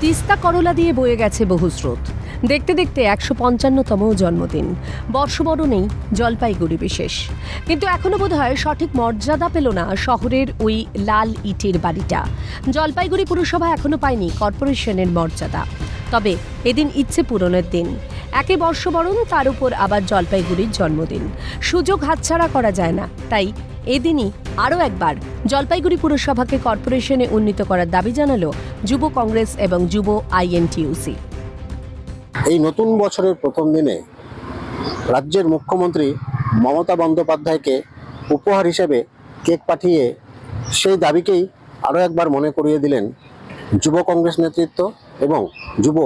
তিস্তা করলা দিয়ে বয়ে গেছে বহু স্রোত। দেখতে দেখতে একশো পঞ্চান্নতম জন্মদিন। বর্ষবরণেই জলপাইগুড়ি বিশেষ। কিন্তু এখনও বোধ হয় সঠিক মর্যাদা পেল না শহরের ওই লাল ইটের বাড়িটা। জলপাইগুড়ি পুরসভা এখনও পায়নি কর্পোরেশনের মর্যাদা। তবে এদিন ইচ্ছে পূরণের দিন। একে বর্ষবরণ, তার উপর আবার জলপাইগুড়ির জন্মদিন। সুযোগ হাতছাড়া করা যায় না, তাই এদিনই আরও একবার জলপাইগুড়ি পুরসভাকে কর্পোরেশনে উন্নীত করার দাবি জানালো যুব কংগ্রেস এবং যুব আইএনটিইউসি এই নতুন বছরের প্রথম দিনে রাজ্যের মুখ্যমন্ত্রী মমতা বন্দ্যোপাধ্যায়কে উপহার হিসেবে কেক পাঠিয়ে সেই দাবিকেই আরও একবার মনে করিয়ে দিলেন যুব কংগ্রেস নেতৃত্ব এবং যুব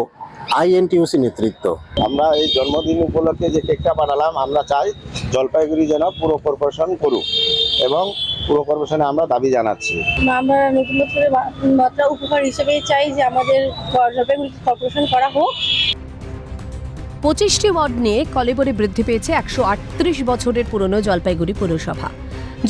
আইএনটিউসি নেতৃত্ব। আমরা এই জন্মদিন উপলক্ষে যে কেকটা বানালাম আমরা চাই জলপাইগুড়ি যেন পুরো কর্পোরেশন করুক। এবং পুরো কর্পোরেশনে আমরা দাবি জানাচ্ছি। আমরা নতুন বছরের মাত্রা উপহার হিসেবেই চাই যে আমাদের কর্পোরেশন করা হোক। পঁচিশটি ওয়ার্ড নিয়ে কলেবরে বৃদ্ধি পেয়েছে একশো আটত্রিশ বছরের পুরনো জলপাইগুড়ি পুরসভা।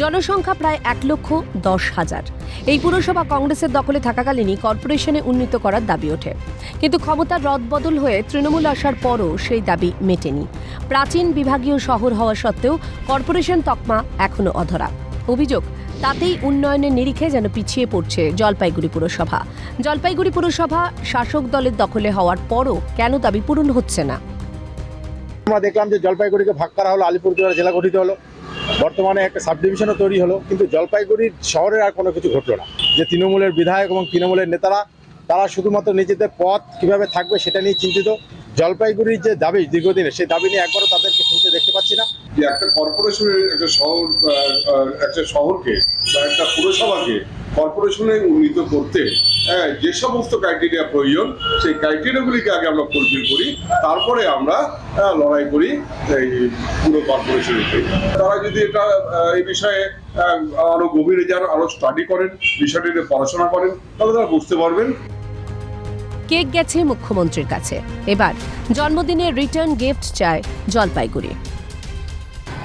জনসংখ্যা প্রায় এক লক্ষ দশ হাজার। এই পুরসভা কংগ্রেসের দখলে থাকাকালীনই কর্পোরেশনে উন্নীত করার দাবি ওঠে। কিন্তু ক্ষমতার রদবদল হয়ে তৃণমূল আসার পরও সেই দাবি মেটেনি। প্রাচীন বিভাগীয় শহর হওয়া সত্ত্বেও কর্পোরেশন তকমা এখনও অধরা। অভিযোগ, তাতেই উন্নয়নের নিরিখে যেন পিছিয়ে পড়ছে জলপাইগুড়ি পুরসভা। জলপাইগুড়ি পুরসভা শাসক দলের দখলে হওয়ার পরও কেন দাবি পূরণ হচ্ছে না? আমরা দেখলাম যে জলপাইগুড়িকে ভাগ করা হলো, আলিপুরদুয়ার জেলা গঠিত হলো। বর্তমানে একটা সাব ডিভিশনও তৈরি হলো, কিন্তু জলপাইগুড়ির শহরে আর কোনো কিছু ঘটলো না। যে তৃণমূলের বিধায়ক এবং তৃণমূলের নেতারা, তারা শুধুমাত্র নিজেদের পথ কীভাবে থাকবে সেটা নিয়ে চিন্তিত। জলপাইগুড়ির যে দাবি দীর্ঘদিনের, সেই দাবি নিয়ে একবারও তাদেরকে শুনতে দেখতে পাচ্ছি না। যে একটা কর্পোরেশনের একটা শহর একটা শহরকে বা একটা পুরসভাকে কর্পোরেশনে উন্নীত করতে হ্যাঁ, যে সমস্ত ক্রাইটেরিয়া প্রয়োজন সেই ক্রাইটেরিয়াগুলিকে আগে আমরা ফুলফিল করি তারপরে আমরা লড়াই করি এই পুরো কর্পোরেশনের তারা যদি এটা এই বিষয়ে আরও গভীরে যান আরও স্টাডি করেন বিষয়টি নিয়ে পড়াশোনা করেন তাহলে তারা বুঝতে পারবেন। কেক গেছে মুখ্যমন্ত্রীর কাছে। এবার জন্মদিনের রিটার্ন গিফট চায় জলপাইগুড়ি।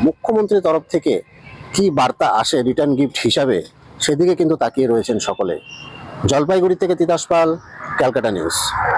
মুখ্যমন্ত্রীর তরফ থেকে কি বার্তা আসে রিটার্ন গিফট হিসাবে? সেদিকে কিন্তু তাকিয়ে রয়েছেন সকলে। জলপাইগুড়ি থেকে তিতাস পাল ক্যালকাটা নিউজ।